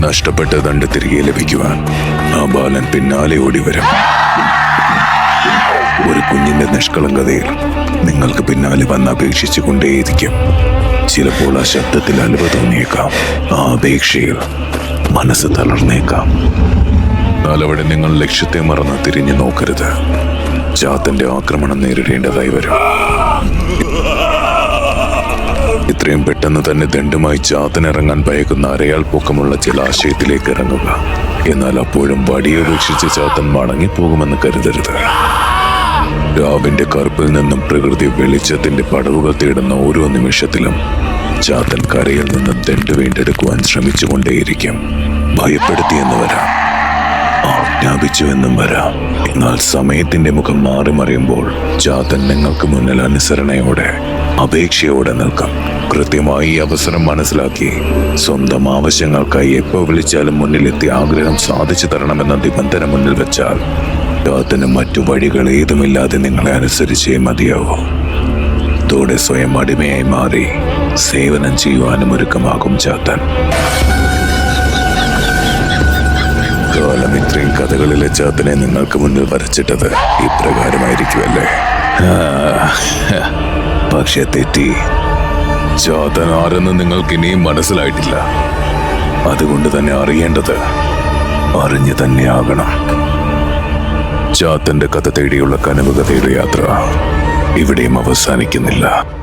നഷ്ടപ്പെട്ട ദണ്ട് തിരികെ ലഭിക്കുവാൻ ആ ബാലൻ പിന്നാലെ ഓടി വരും. ഒരു കുഞ്ഞിന്റെ നിഷ്കളങ്കതയിൽ നിങ്ങൾക്ക് പിന്നാലെ വന്ന് അപേക്ഷിച്ചു കൊണ്ടേയിരിക്കും ചിലപ്പോൾ ആ ശബ്ദത്തിൽ അലുവ തോന്നിയേക്കാം. ആ അപേക്ഷയിൽ മനസ്സ് തളർന്നേക്കാം. എന്നാലവിടെ നിങ്ങൾ ലക്ഷ്യത്തെ മറന്ന് തിരിഞ്ഞു നോക്കരുത്. ചാത്തന്റെ ആക്രമണം നേരിടേണ്ടതായി വരും. ഇത്രയും പെട്ടെന്ന് തന്നെ ദണ്ഡുമായി ചാത്തനിറങ്ങാൻ ഭയക്കുന്ന അരയാൾ പൊക്കമുള്ള ജലാശയത്തിലേക്ക് ഇറങ്ങുക. എന്നാൽ അപ്പോഴും വടിയപേക്ഷിച്ച് ചാത്തൻ മടങ്ങിപ്പോകുമെന്ന് കരുതരുത്. രാവിന്റെ കറുപ്പിൽ നിന്നും പ്രകൃതി വെളിച്ചത്തിന്റെ പടവുകൾ തേടുന്ന ഓരോ നിമിഷത്തിലും ചാത്തൻ കരയിൽ നിന്നും ദണ്ട് വീണ്ടെടുക്കുവാൻ ശ്രമിച്ചുകൊണ്ടേയിരിക്കും. ഭയപ്പെടുത്തിയെന്ന് വരാം. ആജ്ഞാപിച്ചു എന്നും വരാം. എന്നാൽ സമയത്തിന്റെ മുഖം മാറി മറിയുമ്പോൾ ചാത്തൻ നിങ്ങൾക്ക് മുന്നിൽ അനുസരണയോടെ അപേക്ഷയോടെ നിൽക്കും. കൃത്യമായി അവസരം മനസ്സിലാക്കി. സ്വന്തം ആവശ്യങ്ങൾക്കായി എപ്പോൾ വിളിച്ചാലും മുന്നിലെത്തി ആഗ്രഹം സാധിച്ചു തരണമെന്ന നിബന്ധന മുന്നിൽ വെച്ചാൽ ലോകത്തിന് മറ്റു വഴികൾ ഏതുമില്ലാതെ നിങ്ങളെ അനുസരിച്ചേ മതിയാവൂ. തോടെ സ്വയം അടിമയായി മാറി സേവനം ചെയ്യുവാനും ഒരുക്കമാകും ചാത്തൻ. കാലം ഇത്രയും കഥകളിലെ ചാത്തനെ നിങ്ങൾക്ക് മുന്നിൽ വരച്ചിട്ടത് ഇപ്രകാരമായിരിക്കുമല്ലേ? പക്ഷെ തെറ്റി. ചാത്തൻ ആരെന്ന് നിങ്ങൾക്ക് ഇനിയും മനസ്സിലായിട്ടില്ല. അതുകൊണ്ട് തന്നെ അറിയേണ്ടത് അറിഞ്ഞു തന്നെ ആകണം. ചാത്തന്റെ കഥ തേടിയുള്ള കനവ് കഥയുടെ യാത്ര ഇവിടെയും അവസാനിക്കുന്നില്ല.